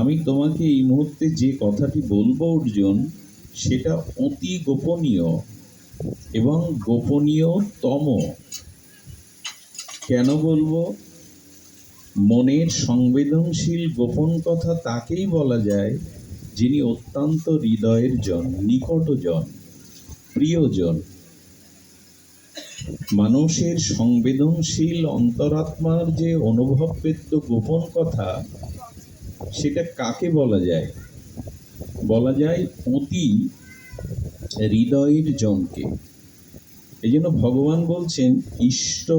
আমি তোমাকে এই মুহূর্তে যে কথাটি বলব, অর্জুন, সেটা অতি গোপনীয় এবং গোপনীয়তম। কেন বলব? মনের সংবেদনশীল গোপন কথা তাকেই বলা যায়, যিনি অত্যন্ত হৃদয়ের জন নিকটজন প্রিয়জন। মানুষের সংবেদনশীল অন্তরাত্মার যে অনুভববেদ্য গোপন কথা সেটা কাকে বলা যায়? বলা যায় অতি হৃদয়ের জনকে। এই জন্য ভগবান বলছেন, ইষ্ট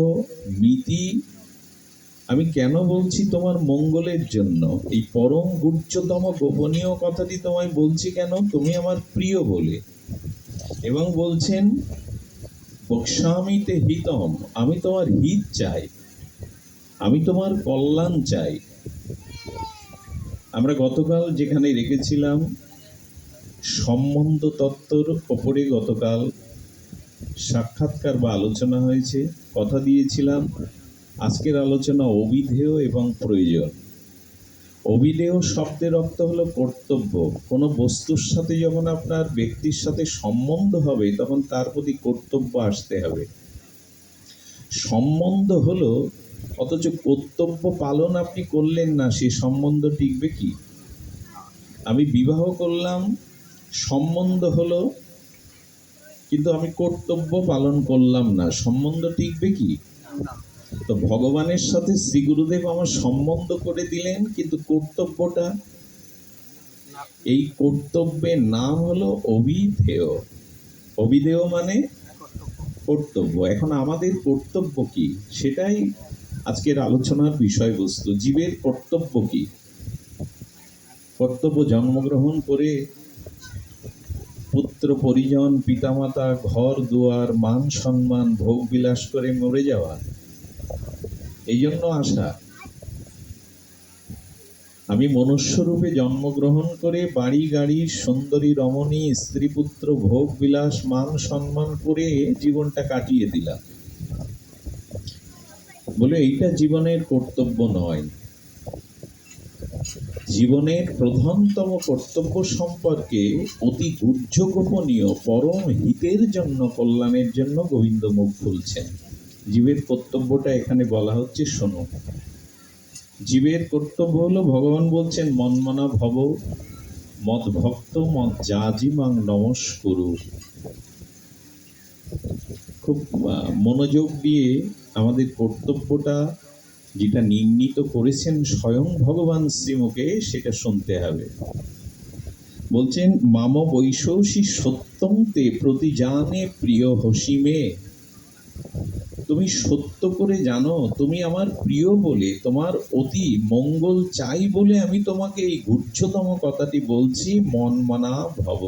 মিতি আমি কেন বলছি তোমার মঙ্গলের জন্য? এই পরম গুচ্ছতম গোপনীয় কথাটি তোমায় বলছি কেন? তুমি আমার প্রিয় বলে। এবং বলছেন বক্সামিতে হিতম, আমি তোমার হিত চাই, আমি তোমার কল্যাণ চাই। আমরা গতকাল যেখানে রেখেছিলাম সম্বন্ধ তত্ত্বর ওপরে গতকাল সাক্ষাৎকার বা আলোচনা হয়েছে, কথা দিয়েছিলাম, আজকের আলোচনা অবিধেয় এবং প্রয়োজন। অবিধেয় শব্দের অর্থ হলো কর্তব্য। কোনো বস্তুর সাথে যখন আপনার ব্যক্তির সাথে সম্বন্ধ হবে, তখন তার প্রতি কর্তব্য আসতে হবে। সম্বন্ধ হলো অথচ কর্তব্য পালন আপনি করলেন না, সে সম্বন্ধ টিকবে কি? আমি বিবাহ করলাম, সম্বন্ধ হলো, কিন্তু আমি কর্তব্য পালন করলাম না, সম্বন্ধ টিকবে কি? তো ভগবানের সাথে শ্রী গুরুদেব আমার সম্বন্ধ করে দিলেন, কিন্তু কর্তব্যটা? এই কর্তব্যের নাম হলো অবিধেয় অবিধেয় মানে কর্তব্য। এখন আমাদের কর্তব্য কি? সেটাই আজকের আলোচনার বিষয়বস্তু, জীবের কর্তব্য কি? কর্তব্য জন্মগ্রহণ করে পুত্র পরিজন, পিতামাতা, ঘর, দুয়ার, মান সম্মান, ভোগ বিলাস করে মরে যাওয়া। এই জন্য আশা, আমি মনুষ্যরূপে জন্মগ্রহণ করে বাড়ি গাড়ি সুন্দরী রমণী, স্ত্রী পুত্র ভোগ বিলাস, মান সম্মান করে জীবনটা কাটিয়ে দিলাম। বলে এইটা জীবনের কর্তব্য নয়। জীবনের প্রধানতম কর্তব্য সম্পর্কে অতি গুহ্য গোপনীয় পরম হিতের জন্য, কল্যাণের জন্য গোবিন্দ মুখ খুলছেন। জীবের কর্তব্যটা এখানে বলা হচ্ছে, শোনো। জীবের কর্তব্য হলো, ভগবান বলছেন মনমনা ভব, মদ ভক্ত, মদ জাজি মাং নমস্কুরু খুব মনোযোগ দিয়ে আমাদের কর্তব্যটা যেটা নির্ণীত করেছেন স্বয়ং ভগবান শ্রীমুখে, সেটা শুনতে হবে। বলছেন, মাম বৈশৌষী সত্যম তে প্রতি জানে প্রিয় হসিমে। তুমি সত্য করে জানো, তুমি আমার প্রিয় বলে, তোমার অতি মঙ্গল চাই বলে আমি তোমাকে এই গুচ্ছতম কথাটি বলছি মন মানা ভব।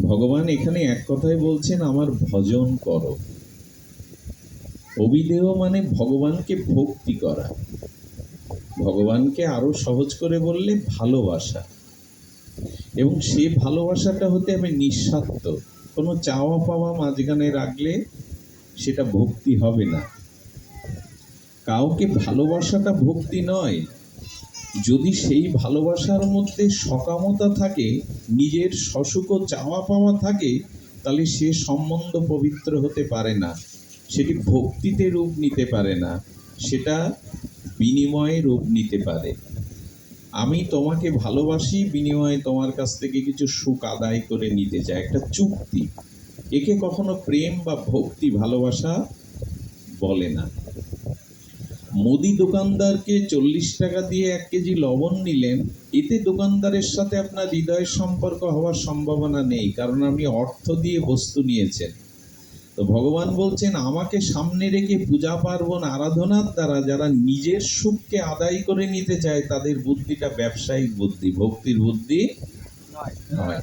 ভগবান এখানে এক কথাই বলছেন, আমার ভজন করো। অবিদেহ মানে ভগবানকে ভক্তি করা। ভগবানকে আরও সহজ করে বললে ভালোবাসা। এবং সে ভালোবাসাটা হতে হবে নিঃস্বার্থ। কোনো চাওয়া পাওয়া মাঝখানে রাখলে সেটা ভক্তি হবে না। কাউকে ভালোবাসাটা ভক্তি নয় যদি সেই ভালোবাসার মধ্যে সকামতা থাকে, নিজের সসুখ চাওয়া পাওয়া থাকে, তাহলে সে সম্বন্ধ পবিত্র হতে পারে না। সেটি ভক্তিতে রূপ নিতে পারে না। সেটা বিনিময়ে রূপ নিতে পারে। আমি তোমাকে ভালোবাসি, বিনিময়ে তোমার কাছ থেকে কিছু সুখ আদায় করে নিতে চাই। একটা চুক্তি। একে কখনো প্রেম বা ভক্তি ভালোবাসা বলে না। মুদি দোকানদারকে চল্লিশ টাকা দিয়ে এক কেজি লবণ নিলেন এতে দোকানদারের সাথে আপনার হৃদয়ের সম্পর্ক হওয়ার সম্ভাবনা নেই কারণ আপনি অর্থ দিয়ে বস্তু নিয়েছেন। তো ভগবান বলছেন আমাকে সামনে রেখে পূজা পার্বণ আরাধনার দ্বারা যারা নিজের সুখকে আদায় করে নিতে চায় তাদের বুদ্ধিটা ব্যবসায়িক বুদ্ধি ভক্তির বুদ্ধি নয়।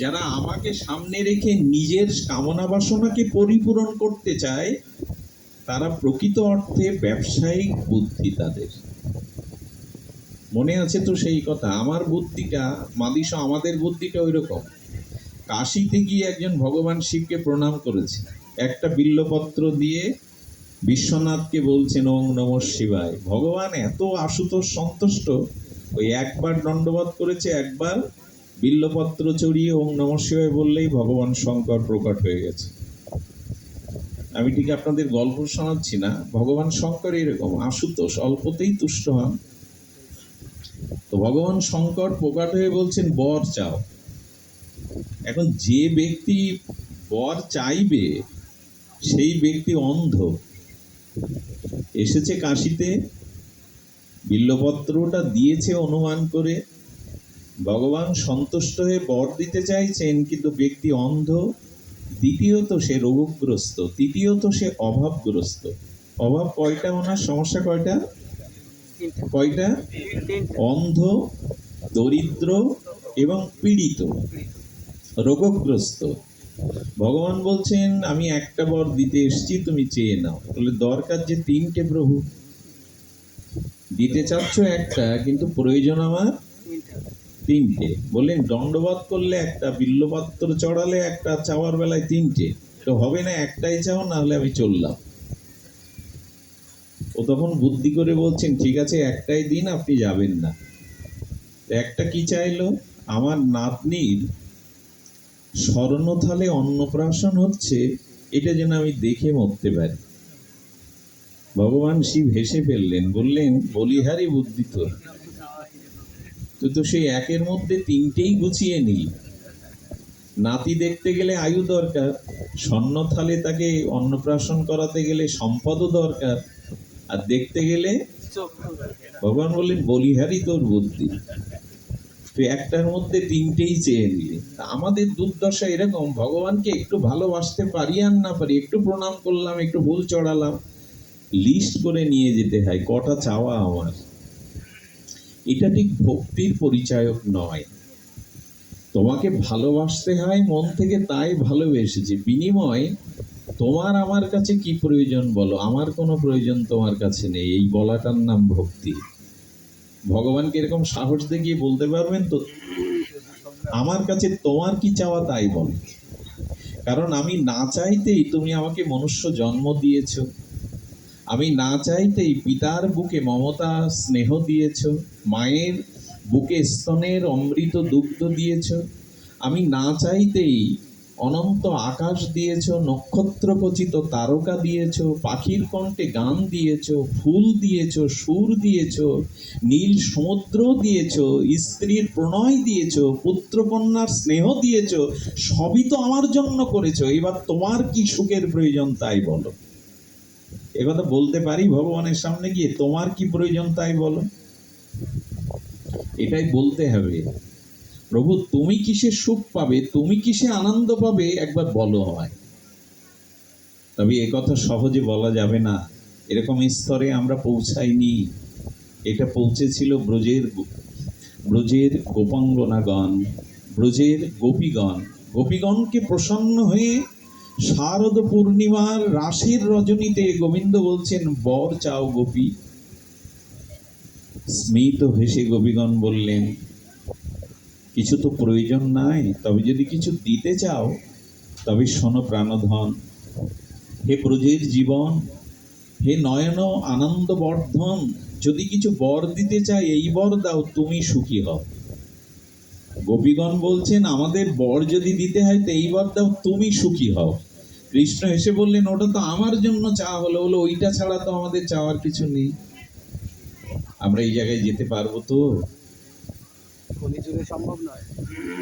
যারা আমাকে সামনে রেখে নিজের কামনা বাসনাকে পরিপূরণ করতে চায় তারা প্রকৃত অর্থে ব্যবসায়িক বুদ্ধি তাদের। মনে আছে তো সেই কথা, আমার বুদ্ধিটা মাদিস আমাদের বুদ্ধিটা ওই রকম কাশিতে গিয়ে একজন ভগবান শিবকে প্রণাম করেছে। একটা বিল্লপত্র দিয়ে বিশ্বনাথকে বলছেন, ওং নম শিবায়। ভগবান এত আশুতোষ সন্তুষ্ট, ওই একবার দণ্ডবোধ করেছে, একবার বিল্লপত্র চড়িয়ে ওং নম শিবায় বললেই ভগবান শঙ্কর প্রকট হয়ে গেছে। আমি ঠিক আপনাদের গল্প শোনাচ্ছি না। ভগবান শঙ্কর এরকম, আশুতোষ অল্পতেই তুষ্ট হন। তো ভগবান শঙ্কর প্রকাট হয়ে বলছেন, বর চাও। এখন যে ব্যক্তি বর চাইবে, সেই ব্যক্তি অন্ধ। এসেছে কাশিতে, বিল্লপত্রটা দিয়েছে অনুমান করে। ভগবান সন্তুষ্ট হয়ে বর দিতে চাইছেন, কিন্তু ব্যক্তি অন্ধ। দ্বিতীয়ত সে রোগগ্রস্ত তৃতীয়ত সে অভাবগ্রস্ত। অভাব কয়টা ওনার? সমস্যা কয়টা? কয়টা? অন্ধ দরিদ্র এবং পীড়িত। রোগগ্রস্ত। ভগবান বলছেন আমি একটা বর দিতে এসেছি তুমি চেয়ে নাও। তাহলে দরকার যে তিনটে প্রভু। দিতে চাচ্ছ একটা কিন্তু প্রয়োজন আমার তিনটে। বললেন, দণ্ডবাদ করলে একটা বিল্লপাত্র চড়ালে একটা, চাওয়ার বেলায় তিনটে। তো হবে না একটাই চাও না হলে আমি চললাম। ও তখন বুদ্ধি করে বলছেন, ঠিক আছে, একটাই দিন, আপনি যাবেন না। একটা কি চাইলো? আমার নাতনির স্বর্ণথালে অন্নপ্রাশন হচ্ছে, এটা যেন আমি দেখে মরতে পারি। ভগবান শিব হেসে ফেললেন, বললেন, বলিহারি বুদ্ধি তোর। তুই তো সেই একের মধ্যে তিনটেই গুছিয়ে নিলি নাতি দেখতে গেলে আয়ু দরকার, স্বর্ণ থালে তাকে অন্নপ্রাশন করাতে গেলে সম্পদও দরকার, আর দেখতে গেলে ভগবান বললেন বলিহারি তোর বুদ্ধি। তুই একটার মধ্যে তিনটেই চেয়ে নিলি। তা আমাদের দুর্দশা এরকম, ভগবানকে একটু ভালোবাসতে পারি আর না পারি, একটু প্রণাম করলাম, একটু ভুল চড়ালাম, লিস্ট করে নিয়ে যেতে হয়, কটা চাওয়া আমার। এটা ঠিক ভক্তির পরিচায়ক নয়। তোমাকে ভালোবাসতে হয়, মন থেকে তাই ভালোবেসেছি। বিনিময়, তোমার আমার কাছে কি প্রয়োজন বলো? আমার কোনো প্রয়োজন তোমার কাছে নেই। এই বলাটার নাম ভক্তি। ভগবানকে এরকম সাহস দেখিয়ে বলতে পারবেন তো? আমার কাছে তোমার কি চাওয়া তাই বলো। কারণ আমি না চাইতেই তুমি আমাকে মনুষ্য জন্ম দিয়েছ। আমি না চাইতেই পিতার বুকে মমতা স্নেহ দিয়েছ, মায়ের বুকে স্তনের অমৃত দুগ্ধ দিয়েছ। আমি না চাইতেই অনন্ত আকাশ দিয়েছ নক্ষত্রখচিত তারকা দিয়েছ, পাখির কণ্ঠে গান দিয়েছ, ফুল দিয়েছ, সুর দিয়েছ, নীল সমুদ্র দিয়েছ, স্ত্রীর প্রণয় দিয়েছ, পুত্রকন্যার স্নেহ দিয়েছ, সবই তো আমার জন্য করেছ। এবার তোমার কি সুখের প্রয়োজন তাই বলো। একথা বলতে পারি ভগবানের সামনে গিয়ে? তোমার কি প্রয়োজন তাই বলো। এটাই বলতে হবে। প্রভু, তুমি কিসে সুখ পাবে? তুমি কিসে আনন্দ পাবে? একবার বলো হয় তবে কথা সহজে বলা যাবে না। এরকম স্তরে আমরা পৌঁছাইনি। এটা পৌঁছেছিল ব্রজের ব্রজের গোপাঙ্গনাগণ, ব্রজের গোপীগণ। গোপীগণকে প্রসন্ন হয়ে শারদ পূর্ণিমার রাশির রজনীতে গোবিন্দ বলছেন, বর চাও গোপী। স্মিত হেসে গোপীগণ বললেন, কিছু তো প্রয়োজন নাই, তবে যদি কিছু দিতে চাও, তবে শোনো প্রাণধন। হে ব্রজের জীবন, হে নয়ন আনন্দ বর্ধন যদি কিছু বর দিতে চাই, এই বর দাও, তুমি সুখী হও। গোপীগণ বলছেন, আমাদের বর যদি দিতে হয়, তো এই বর দাও, তুমি সুখী হও। কৃষ্ণ এসে বললেন ওটা তো আমার জন্য চাওয়া হলো। হলো ওইটা ছাড়া তো আমাদের চাওয়ার কিছু নেই। আমরা এই জায়গায় যেতে পারব তো? সম্ভব নয়।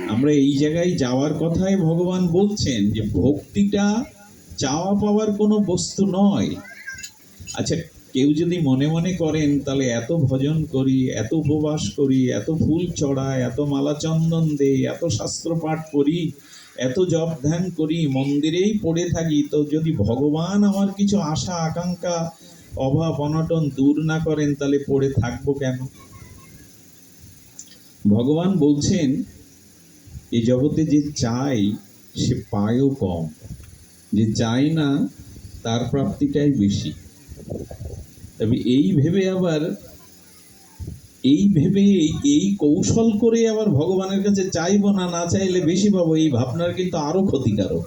আমরা এই জায়গায় যাওয়ার কথাই ভগবান বলছেন যে ভক্তিটা চাওয়া পাওয়ার কোনো বস্তু নয়। আচ্ছা কেউ যদি মনে মনে করেন তাহলে এত ভজন করি এত উপবাস করি এত ফুল চড়াই এত মালা চন্দন দেই এত শাস্ত্র পাঠ করি এত জপ ধ্যান করি, মন্দিরেই পড়ে থাকি, তো যদি ভগবান আমার কিছু আশা, আকাঙ্ক্ষা, অভাব, অনটন দূর না করেন, তাহলে পড়ে থাকব কেন? ভগবান বলছেন এই জগতে যে চাই, সে পায়ও কম। যে চাই না, তার প্রাপ্তিটাই বেশি। তবে এই ভেবে আবার এই ভেবে, এই- কৌশল করে আবার ভগবানের কাছে চাইব না না চাইলে বেশি পাবো, এই ভাবনার কিন্তু আরও ক্ষতিকারক।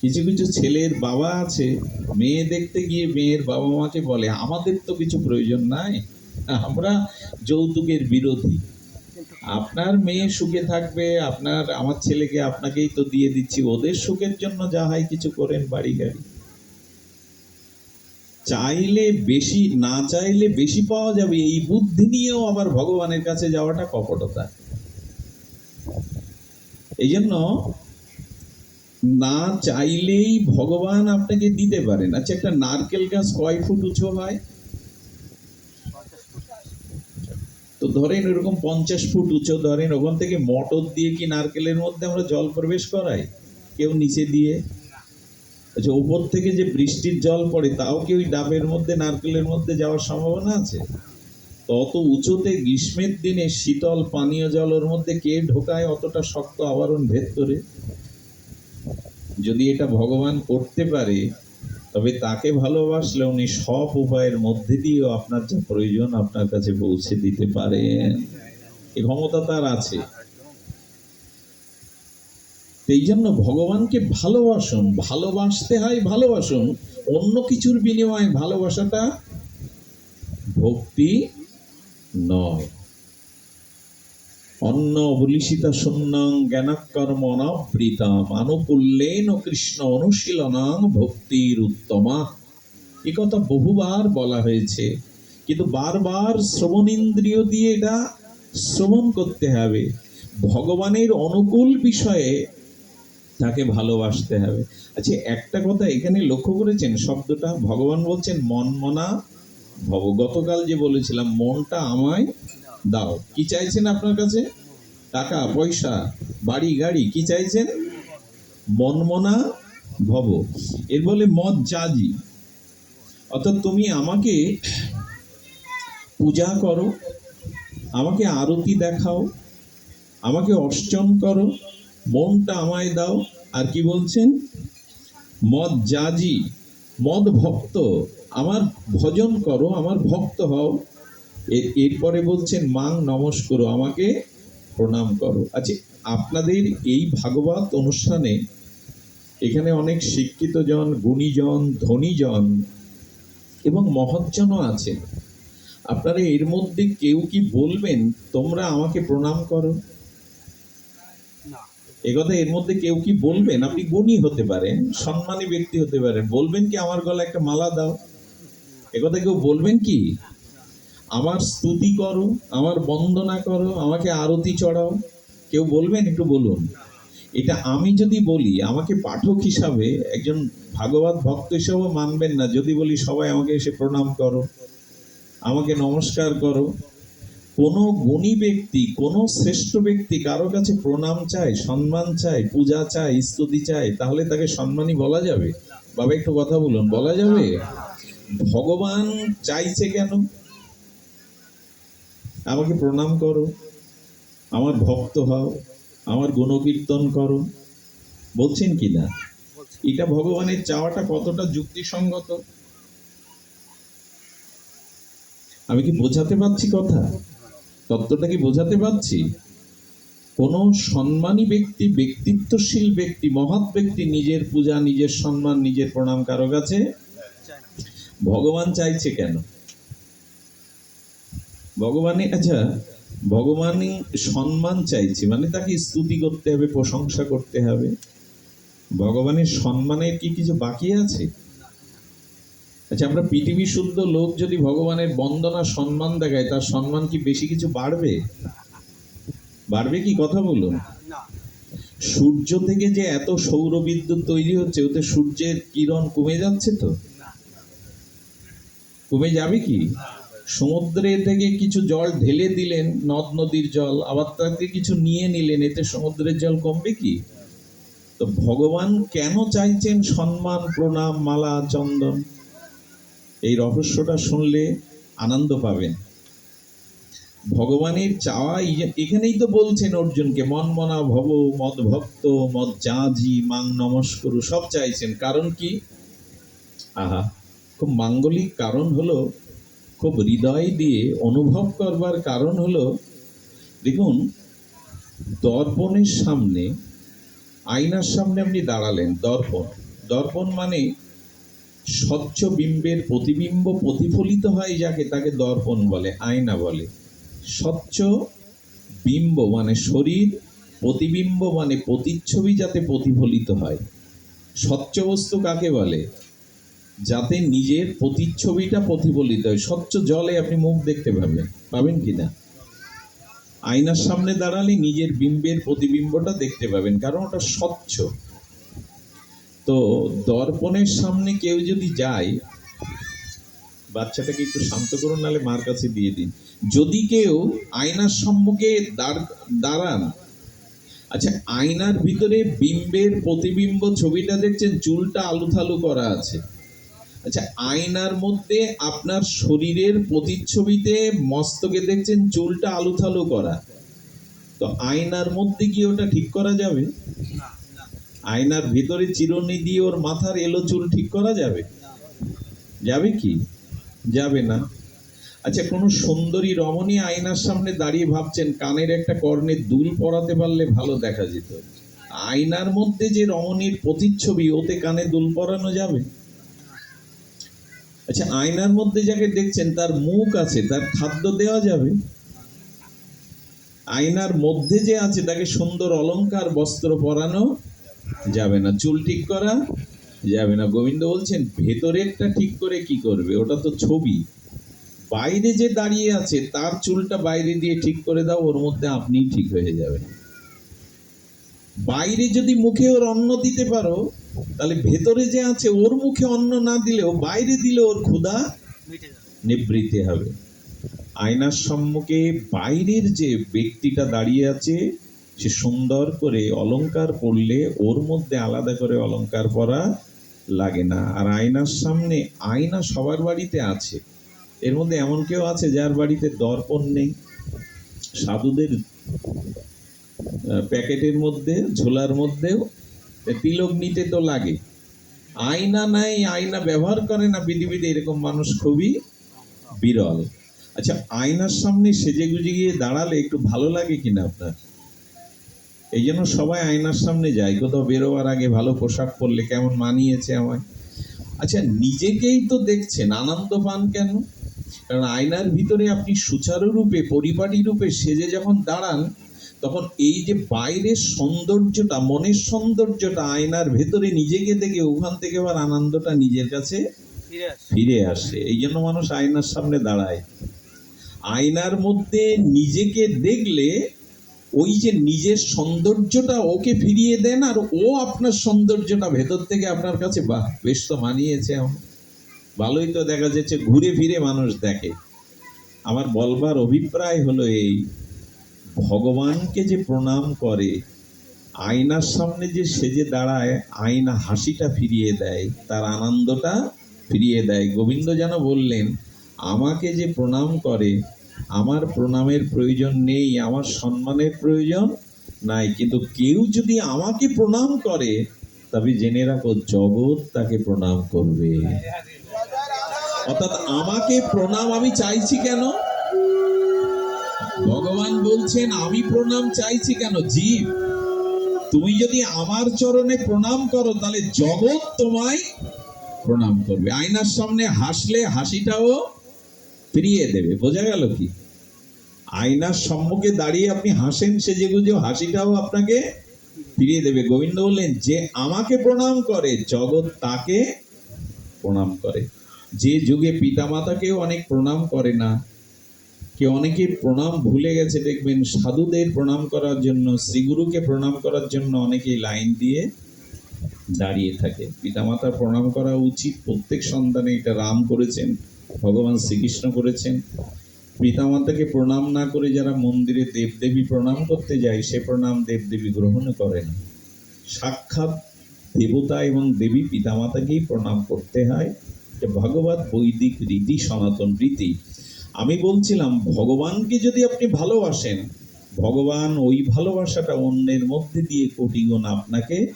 কিছু কিছু ছেলের বাবা আছে, মেয়ে দেখতে গিয়ে মেয়ের বাবা মাকে বলে, আমাদের তো কিছু প্রয়োজন নাই, আমরা যৌতুকের বিরোধী। আপনার মেয়ে সুখে থাকবে, আপনার, আমার ছেলেকে আপনাকেই তো দিয়ে দিচ্ছি, ওদের সুখের জন্য যা হয় কিছু করেন বাড়ি গাড়ি চাইলে বেশি, না চাইলে বেশি পাওয়া যাবে, এই বুদ্ধি নিয়েও আবার ভগবানের কাছে যাওয়াটা কপটতা। এই জন্য না চাইলেই ভগবান আপনাকে দিতে পারেন। আচ্ছা একটা নারকেল গাছ কয় ফুট উঁচু হয়? তো ধরেন এরকম পঞ্চাশ ফুট উঁচু, ধরেন ওখান থেকে মটর দিয়ে কি নারকেলের মধ্যে আমরা জল প্রবেশ করাই? কেউ নিচে দিয়ে? আচ্ছা উপর থেকে যে বৃষ্টির জল পড়ে, তাও কি ওই ডাবের মধ্যে, নারকেলের মধ্যে যাওয়ার সম্ভাবনা আছে? তত উঁচুতে গ্রীষ্মের দিনে শীতল পানীয় জল ওর মধ্যে কে ঢোকায় অতটা শক্ত আবরণ ভেদ করে যদি এটা ভগবান করতে পারে, তবে তাকে ভালোবাসলে উনি সব উপায়ের মধ্যে দিয়েও আপনার যা প্রয়োজন আপনার কাছে পৌঁছে দিতে পারেন। এই ক্ষমতা তার আছে। এই জন্য ভগবানকে ভালোবাসুন, ভালোবাসতে হয় ভালোবাসুন, অন্য কিছুর বিনিময়ে ভালোবাসাটা ভক্তি নয়। অন্ন অবলিষিতা শূন্যং জ্ঞানাকর্ম অনাবৃতাম, আনুকূল্যেন কৃষ্ণ অনুশীলনাং ভক্তির উত্তমা। এ কথা বহুবার বলা হয়েছে, কিন্তু বারবার শ্রবণেন্দ্রিয় দিয়ে এটা শ্রবণ করতে হবে। ভগবানের অনুকূল বিষয়ে তাকে ভালোবাসতে হবে। আচ্ছা একটা কথা এখানে লক্ষ্য করেছেন? শব্দটা ভগবান বলছেন মন মনা ভব। গতকাল যে বলেছিলাম, মনটা আমায় দাও। কি চাইছেন আপনার কাছে? টাকা, পয়সা, বাড়ি, গাড়ি, কি চাইছেন? মনমনা ভব। এর বলে মদ জাজি। অর্থাৎ তুমি আমাকে পূজা করো, আমাকে আরতি দেখাও, আমাকে অর্চন করো মনটা আমায় দাও। আর কি বলছেন? মদ জাজি, মদ ভক্ত, আমার ভজন করো, আমার ভক্ত হও। এর- এরপরে বলছেন, মাং নমস্কর আমাকে প্রণাম করো। আচ্ছা আপনাদের এই ভাগবত অনুষ্ঠানে এখানে অনেক শিক্ষিত জন, গুণীজন, ধনীজন এবং মহৎজনও আছে আপনারা এর মধ্যে কেউ কি বলবেন, তোমরা আমাকে প্রণাম করো? একথা এর মধ্যে কেউ কি বলবেন? আপনি গুণী হতে পারেন, সম্মানী ব্যক্তি হতে পারেন। বলবেন কি, আমার গলা একটা মালা দাও? একথা কেউ বলবেন কি? আমার স্তুতি করো, আমার বন্দনা করো, আমাকে আরতি চড়াও। কেউ বলবেন? একটু বলুন। এটা আমি যদি বলি, আমাকে পাঠক হিসাবে একজন ভাগবত ভক্ত হিসাবেও মানবেন না। যদি বলি, সবাই আমাকে এসে প্রণাম করো, আমাকে নমস্কার করো। কোনো গুণী ব্যক্তি, কোনো শ্রেষ্ঠ ব্যক্তি কারও কাছে প্রণাম চায়, সম্মান চায়, পূজা চায়, স্তুতি চায়, তাহলে তাকে সম্মানই বলা যাবে? বাবা, একটু কথা বলুন, বলা যাবে? ভগবান চাইছে কেন? আমাকে প্রণাম করো, আমার ভক্ত হও, আমার গুণকীর্তন করো। বলছেন কি না? এটা ভগবানের চাওয়াটা কতটা যুক্তিসঙ্গত? আমি কি বোঝাতে পারছি কথা? তত্ত্বটা কি বোঝাতে পারছি? কোন সম্মানী ব্যক্তি, ব্যক্তিত্বশীল ব্যক্তি, মহৎ ব্যক্তি নিজের পূজা, নিজের সম্মান, নিজের প্রণাম কারও কাছে? ভগবান চাইছে কেন? ভগবানের আচ্ছা ভগবানই সম্মান চাইছে মানে তাকে স্তুতি করতে হবে, প্রশংসা করতে হবে। ভগবানের সম্মানের কি কিছু বাকি আছে? আচ্ছা আমরা পৃথিবী শুদ্ধ লোক যদি ভগবানের বন্দনা সম্মান দেখায় তার সম্মান কি বেশি কিছু বাড়বে? বাড়বে কি? কথা বলুন। সূর্য থেকে যে এত সৌর বিদ্যুৎ তৈরি হচ্ছে ওতে সূর্যের কিরণ কমে যাচ্ছে তো? কমে যাবে কি? সমুদ্রে থেকে কিছু জল ঢেলে দিলেন নদ নদীর জল আবার তাতে কিছু নিয়ে নিলেন এতে সমুদ্রের জল কমবে কি? তো ভগবান কেন চাইছেন সম্মান প্রণাম মালা চন্দন? এই রহস্যটা শুনলে আনন্দ পাবেন। ভগবানের চাওয়া এখানেই তো বলছেন অর্জুনকে, মন মনা ভব, মদ ভক্ত, মদ জাজি মাং নমস্করু, সব চাইছেন। কারণ কি? আহা, খুব মাঙ্গলিক কারণ হলো, খুব হৃদয় দিয়ে অনুভব করবার কারণ হলো, দেখুন, দর্পণের সামনে, আয়নার সামনে আপনি দাঁড়ালেন, দর্পণ। দর্পণ মানে স্বচ্ছ বিম্বের প্রতিবিম্ব প্রতিফলিত হয় যাকে তাকে দর্পণ বলে, আয়না বলে। স্বচ্ছ বিম্ব মানে শরীর, প্রতিবিম্ব মানে প্রতিচ্ছবি যাতে প্রতিফলিত হয়। স্বচ্ছ বস্তু কাকে বলে? যাতে নিজের প্রতিচ্ছবিটা প্রতিফলিত হয়। স্বচ্ছ জলে আপনি মুখ দেখতে পাবেন পাবেন কি না আয়নার সামনে দাঁড়ালে নিজের বিম্বের প্রতিবিম্বটা দেখতে পাবেন, কারণ ওটা স্বচ্ছ। তো দর্পণের সামনে কেউ যদি যায়, বাচ্চাটাকে একটু শান্ত করুন, নাহলে মার কাছে দিয়ে দিন। যদি কেউ আয়নার সম্মুখে দাঁড়- দাঁড়ান আচ্ছা আয়নার ভিতরে বিম্বের প্রতিবিম্ব ছবিটা দেখছেন, চুলটা আলুথালু করা আছে। আচ্ছা আয়নার মধ্যে আপনার শরীরের প্রতিচ্ছবিতে মস্তকে দেখছেন, চুলটা আলুথালু করা। তো আয়নার মধ্যে কি ওটা ঠিক করা যাবে? আয়নার ভিতরে চিরুনি দিয়ে ওর মাথার এলো চুল ঠিক করা যাবে? যাবে কি? যাবে না। আচ্ছা কোনো সুন্দরী রমণী আয়নার সামনে দাঁড়িয়ে ভাবছেন, কানের একটা কর্ণে দুল পরাতে পারলে ভালো দেখা যেত। আয়নার মধ্যে যে রমণীর প্রতিচ্ছবি, ওতে কানে দুল পরানো যাবে? আচ্ছা আয়নার মধ্যে যাকে দেখছেন, তার মুখ আছে, তার খাদ্য দেওয়া যাবে? আয়নার মধ্যে যে আছে, তাকে সুন্দর অলংকার বস্ত্র পরানো যাবে না। চুল ঠিক করা যাবে না। গোবিন্দ বলছেন ভেতরেরটা ঠিক করে কি করবে? ওটা তো ছবি। বাইরে যে দাঁড়িয়ে আছে তার চুলটা বাইরে দিয়ে ঠিক করে দাও ওর মধ্যে আপনিই ঠিক হয়ে যাবেন। বাইরে যদি মুখে ওর অন্ন দিতে পারো তাহলে ভেতরে যে আছে ওর মুখে অন্ন না দিলেও বাইরে দিলে ওর ক্ষুধা নিবৃত্তি হবে। আয়নার সম্মুখে বাইরের যে ব্যক্তিটা দাঁড়িয়ে আছে সে সুন্দর করে অলংকার পরলে ওর মধ্যে আলাদা করে অলংকার পরা লাগে না। আর আয়নার সামনে, আয়না সবার বাড়িতে আছে। এর মধ্যে এমন কেউ আছে যার বাড়িতে দর্পণ নেই। সাধুদের প্যাকেটের মধ্যে, ঝোলার মধ্যেও তিলক নিতে তো লাগে। আয়না নাই, আয়না ব্যবহার করে না পৃথিবীতে এরকম মানুষ খুবই বিরল। আচ্ছা আয়নার সামনে সেজে গুজে গিয়ে দাঁড়ালে একটু ভালো লাগে কিনা আপনার? এই জন্য সবাই আয়নার সামনে যায়। কোথাও বেরোবার আগে ভালো পোশাক পরলে কেমন মানিয়েছে আমায়? আচ্ছা নিজেকেই তো দেখছেন আনন্দ পান কেন? কারণ আয়নার ভিতরে আপনি সুচারুরূপে পরিপাটি রূপে সেজে যখন দাঁড়ান তখন এই যে বাইরের সৌন্দর্যটা মনের সৌন্দর্যটা আয়নার ভেতরে নিজেকে দেখে ওখান থেকে আবার আনন্দটা নিজের কাছে ফিরে আসে। ফিরে আসে। এই জন্য মানুষ আয়নার সামনে দাঁড়ায়। আয়নার মধ্যে নিজেকে দেখলে ওই যে নিজের সৌন্দর্যটা ওকে ফিরিয়ে দেন আর ও আপনার সৌন্দর্যটা ভেতর থেকে আপনার কাছে, বাহ, বেশ তো মানিয়েছে ভালোই তো দেখা যাচ্ছে, ঘুরে ফিরে মানুষ দেখে। আমার বলবার অভিপ্রায় হলো এই, ভগবানকে যে প্রণাম করে, আয়নার সামনে যে সেজে দাঁড়ায়, আয়না হাসিটা ফিরিয়ে দেয়, তার আনন্দটা ফিরিয়ে দেয়। গোবিন্দ যেন বললেন, আমাকে যে প্রণাম করে আমার প্রণামের প্রয়োজন নেই, আমার সম্মানের প্রয়োজন নাই। কিন্তু কেউ যদি আমাকে প্রণাম করে, তবে জেনে রাখো, জগৎ তাকে প্রণাম করবে। অর্থাৎ আমাকে প্রণাম আমি চাইছি কেন? ভগবান বলছেন, আমি প্রণাম চাইছি কেন? জীব, তুমি যদি আমার চরণে প্রণাম করো, তাহলে জগৎ তোমায় প্রণাম করবে। আয়নার সামনে হাসলে হাসিটাও ফিরিয়ে দেবে, বোঝা গেল কি? আয়নার সম্মুখে দাঁড়িয়ে আপনি হাসেন, সে যে গুজে হাসিটাও আপনাকে ফিরিয়ে দেবে। গোবিন্দ বললেন, যে আমাকে প্রণাম করে, জগৎ তাকে প্রণাম করে। যে যুগে পিতামাতাকেও অনেক প্রণাম করে না, কে অনেকে প্রণাম ভুলে গেছে, দেখবেন সাধুদের প্রণাম করার জন্য, শ্রীগুরুকে প্রণাম করার জন্য অনেকেই লাইন দিয়ে দাঁড়িয়ে থাকে। পিতামাতার প্রণাম করা উচিত প্রত্যেক সন্তানে এটা রাম করেছেন। ভগবান শ্রীকৃষ্ণ করেছেন। পিতামাতাকে প্রণাম না করে যারা মন্দিরে দেবদেবী প্রণাম করতে যায়, সে প্রণাম দেবদেবী গ্রহণ করে না। সাক্ষাৎ দেবতা এবং দেবী পিতামাতাকেই প্রণাম করতে হয়। এটা ভগবত বৈদিক রীতি, সনাতন রীতি। আমি বলছিলাম, ভগবানকে যদি আপনি ভালোবাসেন, ভগবান ওই ভালোবাসাটা অন্যের মধ্যে দিয়ে কোটি গুণ আপনাকে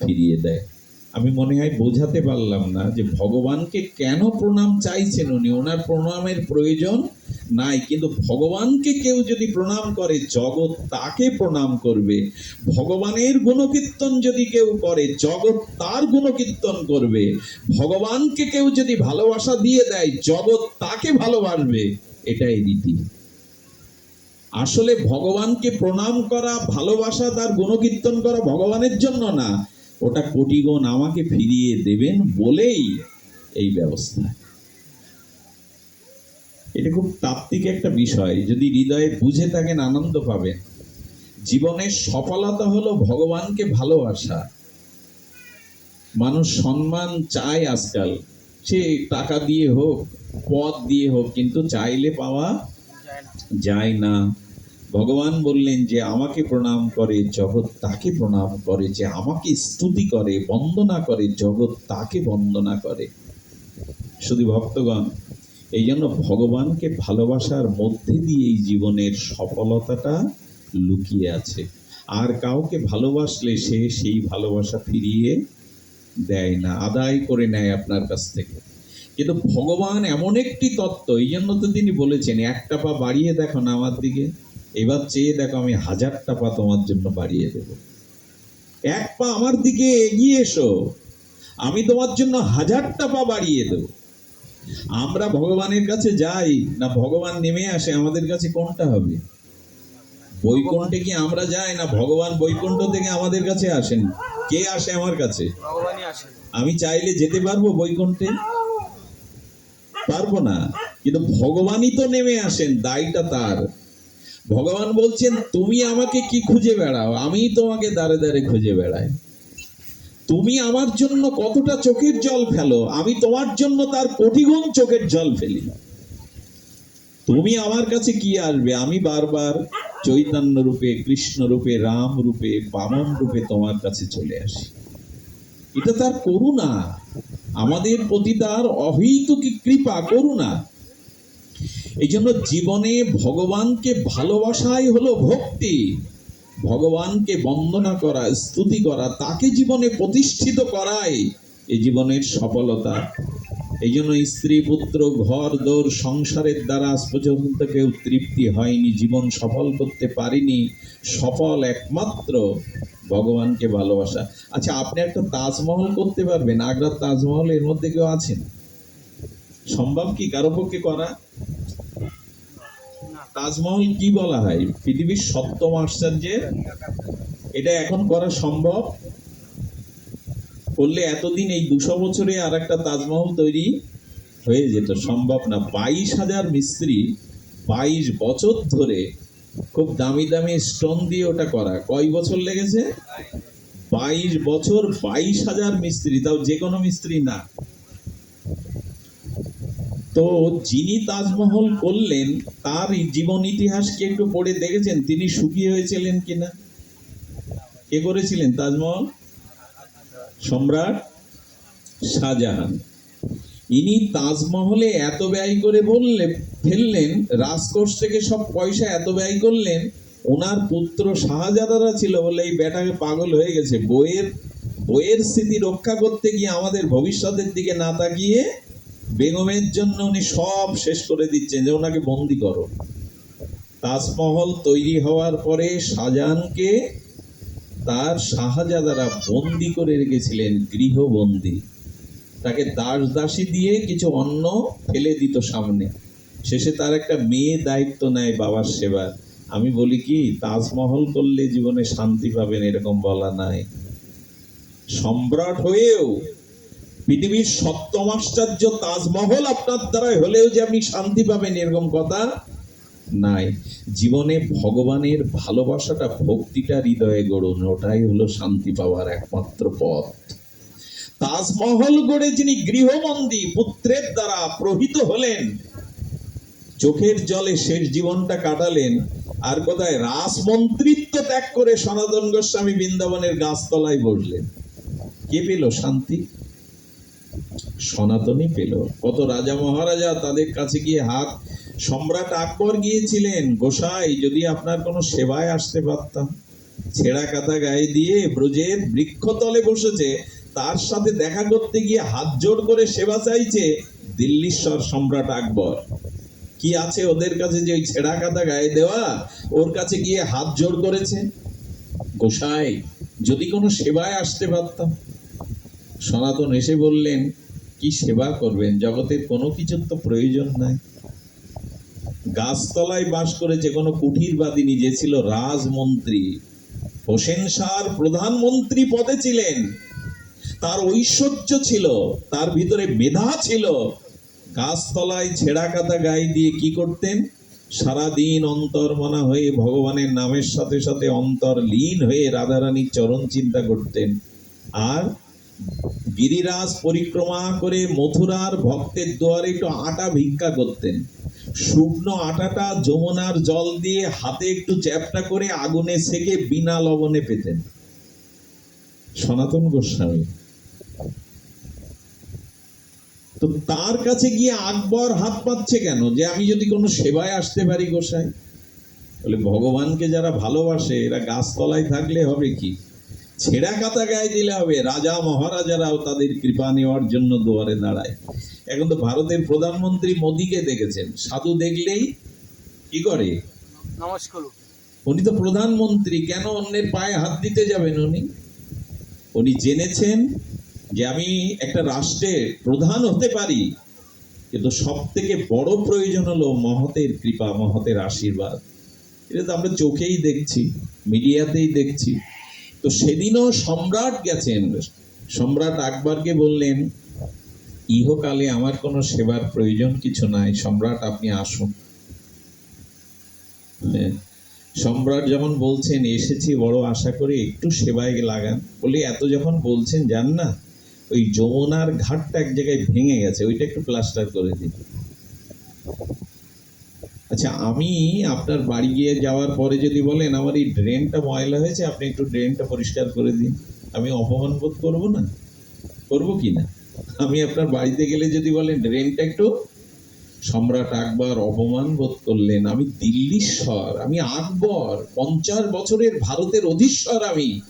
ফিরিয়ে দেয়। আমি মনে হয় বোঝাতে পারলাম না যে ভগবানকে কেন প্রণাম চাইছেন উনি? ওনার প্রণামের প্রয়োজন নাই, কিন্তু ভগবানকে কেউ যদি প্রণাম করে, জগৎ তাকে প্রণাম করবে। ভগবানের গুণকীর্তন যদি কেউ করে, জগৎ তার গুণকীর্তন করবে। ভগবানকে কেউ যদি ভালোবাসা দিয়ে দেয়, জগৎ তাকে ভালোবাসবে। এটাই রীতি। আসলে ভগবানকে প্রণাম করা, ভালোবাসা, তার গুণকীর্তন করা ভগবানের জন্য না। ওটা কোটিগণ আমাকে ফিরিয়ে দেবেন বলেই এই ব্যবস্থা। এটা খুব তাত্ত্বিক একটা বিষয়। যদি হৃদয়ে বুঝে থাকেন, আনন্দ পাবেন। জীবনের সফলতা হলো ভগবানকে ভালোবাসা। মানুষ সম্মান চায় আজকাল। সে টাকা দিয়ে হোক, পদ দিয়ে হোক, কিন্তু চাইলে পাওয়া যায় না। ভগবান বললেন যে, আমাকে প্রণাম করে জগৎ, তাকে প্রণাম করে যে, আমাকে স্তুতি করে, বন্দনা করে, জগৎ তাকে বন্দনা করে। শুধু ভক্তগণ, এই জন্য ভগবানকে ভালোবাসার মধ্যে দিয়ে এই জীবনের সফলতাটা লুকিয়ে আছে। আর কাউকে ভালোবাসলে সে সেই ভালোবাসা ফিরিয়ে দেয় না, আদায় করে নেয় আপনার কাছ থেকে। কিন্তু ভগবান এমন একটি তত্ত্ব, এই জন্য তো তিনি বলেছেন, একটা পা বাড়িয়ে দেখো না আমার দিকে। এবার চেয়ে দেখো আমি হাজারটা পা তোমার জন্য বাড়িয়ে দেব। এক পা আমার দিকে এগিয়ে এসো আমি তোমার জন্য হাজারটা পা বাড়িয়ে দেব। আমরা ভগবানের কাছে যাই না ভগবান নেমে আসে আমাদের কাছে কোনটা হবে? বৈকুণ্ঠে কি আমরা যাই না ভগবান বৈকুণ্ঠ থেকে আমাদের কাছে আসেন? কে আসে আমার কাছে? আমি চাইলে যেতে পারব বৈকুণ্ঠে? পারব না কিন্তু ভগবানই তো নেমে আসেন দায়টা তার। ভগবান বলছেন, তুমি আমাকে কি খুঁজে বেড়াও? আমি তোমাকে দাঁড়ে দাঁড়ে খুঁজে বেড়াই। তুমি আমার জন্য কতটা চোখের জল ফেলো? আমি তোমার জন্য তার কোটিগুণ চোখের জল ফেলি। তুমি আমার কাছে কি আসবে? আমি বারবার চৈতন্য রূপে, কৃষ্ণ রূপে, রাম রূপে, বামন রূপে তোমার কাছে চলে আসি। এটা তার করুণা। আমাদের প্রতি তার অহৈতুকী কৃপা, করুণা। এই জন্য জীবনে ভগবানকে ভালোবাসাই হলো ভক্তি। ভগবানকে বন্দনা করা, স্তুতি করা, তাকে জীবনে প্রতিষ্ঠিত করাই এই জীবনের সফলতা। এই জন্য স্ত্রী, পুত্র, ঘর, দোর, সংসারের দ্বারা আজ পর্যন্ত কেউ তৃপ্তি হয়নি, জীবন সফল করতে পারিনি। সফল একমাত্র ভগবানকে ভালোবাসা। আচ্ছা আপনি একটা তাজমহল করতে পারবেন, আগ্রার তাজমহল এর মধ্যে কেউ আছেন? সম্ভব কি কারও পক্ষে করা? তাজমহল কি বলা হয়? পৃথিবীর সপ্তম আশ্চর্যের এটা এখন করা সম্ভব? করলে এতদিন এই দুশো বছরে আর একটা তাজমহল তৈরি হয়ে যেত। সম্ভব না। বাইশ হাজার মিস্ত্রি বাইশ বছর ধরে খুব দামি দামি স্টোন দিয়ে ওটা করা। কয় বছর লেগেছে? বাইশ বছর বাইশ হাজার মিস্ত্রি। তাও যে কোনো মিস্ত্রি না। তো যিনি তাজমহল করলেন, তার জীবন ইতিহাস কি একটু পড়ে দেখেছেন? তিনি সুখী হয়েছিলেন কিনা? কে করেছিলেন তাজমহল? সম্রাট শাহজাহান। ইনি তাজমহলে এত ব্যয় করে বললে, ফেললেন, রাজকোষ থেকে সব পয়সা এত ব্যয় করলেন, ওনার পুত্র শাহজাদারা ছিল বলে এই বেটাকে পাগল হয়ে গেছে। বইয়ের বইয়ের স্মৃতি রক্ষা করতে গিয়ে আমাদের ভবিষ্যতের দিকে না তাকিয়ে বেগমের জন্য উনি সব শেষ করে দিচ্ছেন, যে ওনাকে বন্দি করো। তাজমহল তৈরি হওয়ার পরে শাহজাহানকে তার শাহজাদারা বন্দি করে রেখেছিলেন, গৃহবন্দী। তাকে দাস দাসী দিয়ে কিছু অন্ন ফেলে দিত সামনে। শেষে তার একটা মেয়ে দায়িত্ব নেয় বাবার সেবার। আমি বলি কি, তাজমহল করলে জীবনে শান্তি পাবেন এরকম বলা নাই। সম্রাট হয়েও পৃথিবীর সপ্তম আশ্চর্য তাজমহল আপনার দ্বারা হলেও যে আপনি শান্তি পাবেন, এরকম কথা নাই। জীবনে ভগবানের ভালোবাসাটা, ভক্তিটা হৃদয়ে গড়ুন, ওটাই হলো শান্তি পাওয়ার একমাত্র পথ। তাজমহল গড়ে যিনি গৃহবন্দী, পুত্রের দ্বারা প্রহিত হলেন, চোখের জলে শেষ জীবনটা কাটালেন, আর কোথায় রাসমন্ত্রিত্ব ত্যাগ করে সনাতন গোস্বামী বৃন্দাবনের গাছতলায় বসলেন। কে পেল শান্তি? সনাতনই পেল। কত রাজা মহারাজা তাদের কাছে গিয়ে হাত সম্রাট আকবর গিয়েছিলেন, গোসাই, যদি আপনার কোনো সেবায় আসতে পারতাম। ছেঁড়া কাঁথা গায়ে দিয়ে ব্রজের বৃক্ষতলে বসেছে। তার সাথে দেখা করতে গিয়ে হাত জোড় করে সেবা চাইছে দিল্লীশ্বর সম্রাট আকবর। কি আছে ওদের কাছে যে ওই ছেঁড়া কাদা গায়ে দেওয়া? ওর কাছে গিয়ে হাত জোড় করেছে? গোসাই, যদি কোনো সেবায় আসতে পারতাম সনাতন এসে বললেন, কি সেবা করবেন? জগতের কোনো কিছুর তো প্রয়োজন নাই। গাছতলায় বাস করে যে কোনো কুঠিরবাদী নিজে ছিল রাজমন্ত্রী। হোসেন শাহর প্রধানমন্ত্রী পদে ছিলেন। তার ঐশ্বর্য ছিল, তার ভিতরে মেধা ছিল। গাছতলায় ছেঁড়া কাতা গায়ে দিয়ে কি করতেন? সারাদিন অন্তর্মনা হয়ে ভগবানের নামের সাথে সাথে অন্তর লীন হয়ে রাধারানীর চরণ চিন্তা করতেন। আর গিরিরাজ পরিক্রমা করে মথুরার ভক্তের দুয়ারে একটু আটা ভিক্ষা করতেন। শুকনো আটাটা যমুনার জল দিয়ে হাতে একটু চ্যাপটা করে আগুনে সেকে বিনা লবণে পেতেন। সনাতন গোস্বামী। তো তার কাছে গিয়ে আকবর হাত পাচ্ছে কেন? যে আমি যদি কোনো সেবায় আসতে পারি গোসাই বলে ভগবানকে যারা ভালোবাসে, এরা গাছতলায় থাকলে হবে কি? ছেঁড়া কাতা গায়ে দিলে হবে। রাজা মহারাজারাও তাদের কৃপা নেওয়ার জন্য দুয়ারে দাঁড়ায়। এখন তো ভারতের প্রধানমন্ত্রী মোদীকে দেখেছেন। সাধু দেখলেই কি করে? নমস্কার উনি তো প্রধানমন্ত্রী কেন অন্যের পায়ে হাত দিতে যাবেন উনি? উনি জেনেছেন যে আমি একটা রাষ্ট্রের প্রধান হতে পারি কিন্তু সব থেকে বড় প্রয়োজন হলো মহতের কৃপা মহতের আশীর্বাদ। এটা তো আমরা চোখেই দেখছি মিডিয়াতেই দেখছি। তো সেদিনও সম্রাট গেছেন। সম্রাট আকবরকে বললেন, ইহকালে আমার কোনো সেবার প্রয়োজন কিছু নাই, সম্রাট আপনি আসুন। হ্যাঁ। সম্রাট যখন বলছেন, এসেছি বড় আশা করে একটু সেবায় লাগান। বলে, এত যখন বলছেন, যান না, ওই যমুনার ঘাটটা এক জায়গায় ভেঙে গেছে, ওইটা একটু প্লাস্টার করে দিন। আচ্ছা আমি আপনার বাড়ি গিয়ে যাওয়ার পরে যদি বলেন, আমার এই ড্রেনটা ময়লা হয়েছে, আপনি একটু ড্রেনটা পরিষ্কার করে দিন। আমি অপমান বোধ করব না? করব কি না? আমি আপনার বাড়িতে গেলে যদি বলেন ড্রেনটা একটু সম্রাট আকবর অপমান বোধ করলেন। আমি দিল্লীশ্বর, আমি আকবর, পঞ্চাশ বছরের ভারতের অধীশ্বর আমি।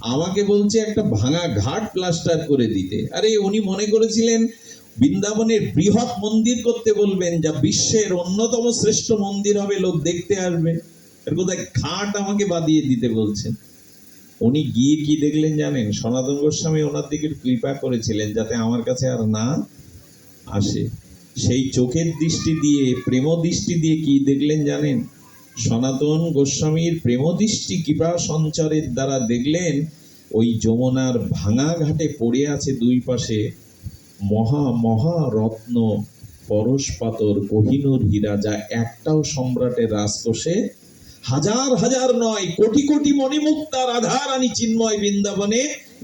আমাকে বলছে একটা ভাঙা ঘাট প্লাস্টার করে দিতে। আরে, উনি মনে করেছিলেন বৃন্দাবনের বৃহৎ মন্দির করতে বলবেন, যা বিশ্বের অন্যতম শ্রেষ্ঠ মন্দির হবে, লোক দেখতে আসবে। এর কোথায় খাট আমাকে বাদিয়ে দিতে বলছেন। উনি গিয়ে কি দেখলেন জানেন? সনাতন গোস্বামী ওনার দিকে কৃপা করেছিলেন, যাতে আমার কাছে আর না আসে। সেই চোখের দৃষ্টি দিয়ে, প্রেম দৃষ্টি দিয়ে কি দেখলেন জানেন? সনাতন গোস্বামীর প্রেম দৃষ্টি কৃপা সঞ্চারের দ্বারা দেখলেন, ওই যমুনার ভাঙা ঘাটে পড়ে আছে দুই পাশে মহা মহা রত্ন পরশ পাতর কোহিনুর হীরা যা একটাও সম্রাটের রাজকোষে হাজার হাজার নয়, কোটি কোটি মণিমুক্তা, রাধারানী চিন্ময় বৃন্দাবনে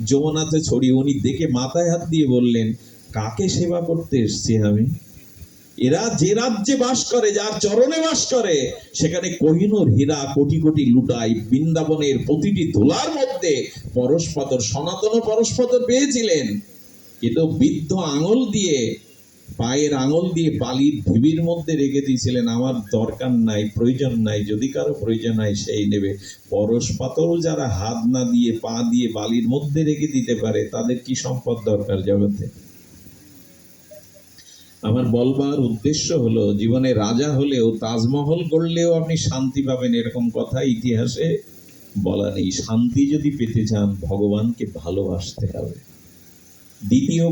যমুনাতে ছড়িয়ে উনি দেখে মাথায় হাত দিয়ে বললেন, কাকে সেবা করতে এসছি আমি? এরা যে রাজ্যে বাস করে, যার চরণে বাস করে, সেখানে কোহিনুর হীরা কোটি কোটি লুটাই বৃন্দাবনের প্রতিটি ধুলার মধ্যে পরশপাতর সনাতন পরশপাতর পেয়েছিলেন। কিন্তু বৃদ্ধ আঙুল দিয়ে, পায়ের আঙুল দিয়ে বালির ঢিবির মধ্যে রেখে দিয়েছিলেন, আমার দরকার নাই, প্রয়োজন নাই, যদি কারও প্রয়োজন হয় সেই নেবে। পরশ পাতরও যারা হাত না দিয়ে, পা দিয়ে বালির মধ্যে রেখে দিতে পারে, তাদের কি সম্পদ দরকার জগতে? আমার বলবার উদ্দেশ্য হলো, জীবনে রাজা হলেও, তাজমহল গড়লেও আপনি শান্তি পাবেন, এরকম কথা ইতিহাসে বলা নেই। শান্তি যদি পেতে চান, ভগবানকে ভালোবাসতে হবে। डीपीओ